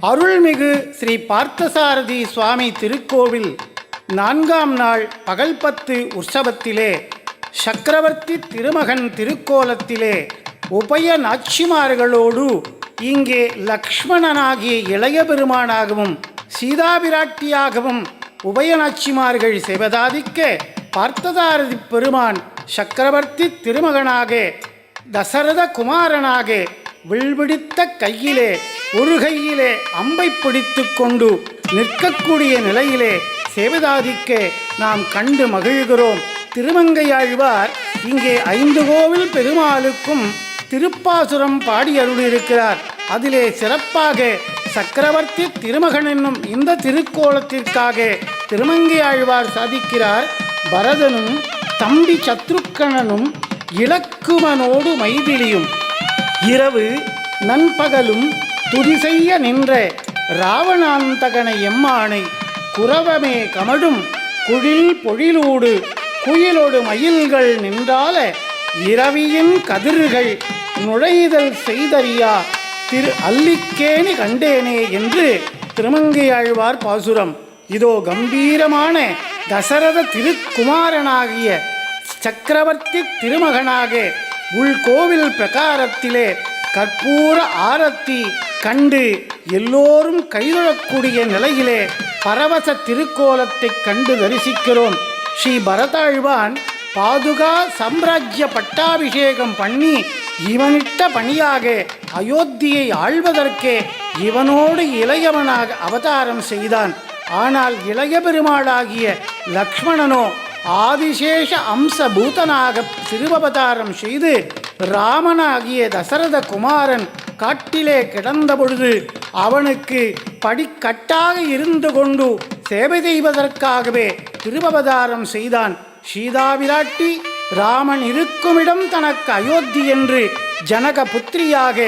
அருள்மிகு ஸ்ரீ பார்த்தசாரதி சுவாமி திருக்கோவில் நான்காம் நாள் பகல் பத்து உற்சவத்திலே சக்கரவர்த்தி திருமகன் திருக்கோலத்திலே உபய நாச்சிமார்களோடு இங்கே லக்ஷ்மணனாகிய இளைய பெருமானாகவும் சீதாபிராட்டியாகவும் உபயநாச்சிமார்கள் செய்வதாதிக்க பார்த்ததாரதி பெருமான் சக்கரவர்த்தி திருமகனாக தசரத குமாரனாக வில்பிடித்த கையிலே ஒரு கையிலே அம்பை பிடித்து கொண்டு நிற்கக்கூடிய நிலையிலே சேவதாதிக்க நாம் கண்டு மகிழ்கிறோம். திருமங்கையாழ்வார் இங்கே ஐந்து கோவில் பெருமாளுக்கும் திருப்பாசுரம் பாடி அருளியிருக்கிறார். அதிலே சிறப்பாக சக்கரவர்த்தி திருமகன் என்னும் இந்த திருக்கோலத்திற்காக திருமங்கையாழ்வார் சாதிக்கிறார். பரதனும் தம்பி சத்ருக்கணனும் இலக்குமனோடு மைதிலியும். இரவு நண்பகலும் துதி செய்ய நின்ற ராவணாந்தகனை எம்மானை குரவமே கமடும் குழில் பொழிலூடு குயிலோடு மயில்கள் நின்றால இரவியின் கதிர்கள் நுழைதல் செய்தறியா திரு அல்லிக்கேணி கண்டேனே என்று திருமங்கையாழ்வார் பாசுரம். இதோ கம்பீரமான தசரத திருக்குமாரனாகிய சக்கரவர்த்தி திருமகனாக உள்கோவில் பிரகாரத்திலே கற்பூர ஆரத்தி கண்டு எல்லோரும் கைதொழக்கூடிய நிலையிலே பரவச திருக்கோலத்தைக் கண்டு தரிசிக்கிறோம். ஸ்ரீ பரதாழ்வான் பாதுகா சாம்ராஜ்ய பட்டாபிஷேகம் பண்ணி இவனிட்ட பணியாக அயோத்தியை ஆள்வதற்கே இவனோடு இளையவனாக அவதாரம் செய்தான். ஆனால் இளைய பெருமாளாகிய லக்ஷ்மணனோ ஆதிசேஷ அம்சபூதனாக திருவவதாரம் செய்து ராமனாகிய தசரத குமாரன் காட்டிலே கிடந்த பொழுது அவனுக்கு படிக்கட்டாக இருந்து கொண்டு சேவை செய்வதற்காகவே திருவவதாரம் செய்தான். சீதாவிராட்டி ராமன் இருக்குமிடம் தனக்கு அயோத்தி என்று ஜனக புத்திரியாக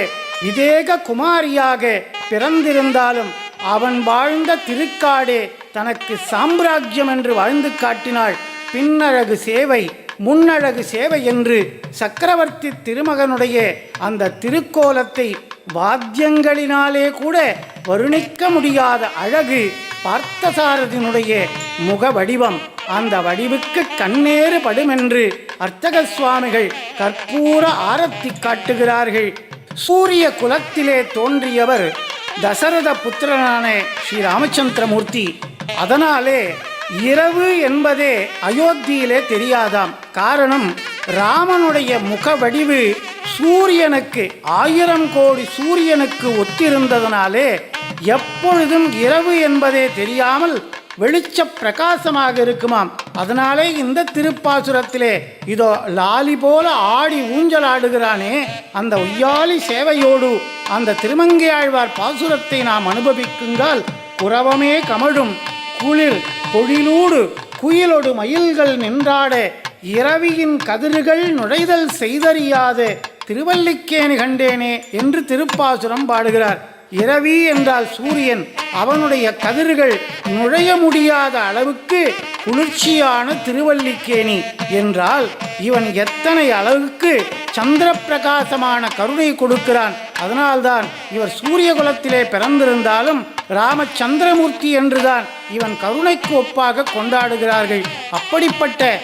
விதேக குமாரியாக பிறந்திருந்தாலும் அவன் வாழ்ந்த திருக்காடே தனக்கு சாம்ராஜ்யம் என்று வாழ்ந்து காட்டினாள். பின்னழகு சேவை முன்னழகு சேவை என்று சக்கரவர்த்தி திருமகனுடைய அந்த திருக்கோலத்தை வாத்தியங்களினாலே கூட வருணிக்க முடியாத அழகு பார்த்தசாரதியினுடைய முக வடிவம். அந்த வடிவுக்கு கண்ணேறு படுமென்று அர்த்தக சுவாமிகள் கற்பூர ஆரத்தி காட்டுகிறார்கள். சூரிய குலத்திலே தோன்றியவர் தசரத புத்திரனான ஸ்ரீ ராமச்சந்திரமூர்த்தி. அதனாலே இரவு என்பதே அயோத்தியிலே தெரியாதாம். காரணம் ராமனுடைய முக வடிவு சூரியனுக்கு ஆயிரம் கோடி சூரியனுக்கு ஒத்திருந்ததனாலே எப்பொழுதும் இரவு என்பதே தெரியாமல் வெளிச்ச பிரகாசமாக இருக்குமாம். அதனாலே இந்த திருப்பாசுரத்திலே இதோ லாலி போல ஆடி ஊஞ்சல் ஆடுகிறானே அந்த உய்யாலி சேவையோடு அந்த திருமங்கையாழ்வார் பாசுரத்தை நாம் அனுபவிக்குங்கால் குரவமே கமழும். குளிர் பொழிலூடு குயிலொடு மயில்கள் நின்றாட இரவியின் கதிர்கள் நுழைதல் செய்தறியாது திருவல்லிக்கேணி கண்டேனே என்று திருப்பாசுரம் பாடுகிறார். இரவி என்றால் சூரியன். அவனுடைய கதிர்கள் நுழைய முடியாத அளவுக்கு குளிர்ச்சியான திருவல்லிக்கேணி என்றால் இவன் எத்தனை அளவுக்கு சந்திர பிரகாசமான கருணை கொடுக்கிறான். அதனால்தான் இவர் சூரிய குலத்திலே பிறந்திருந்தாலும் ராமச்சந்திரமூர்த்தி என்றுதான் இவன் கருணைக்கு ஒப்பாக கொண்டாடுகிறார்கள். அப்படிப்பட்ட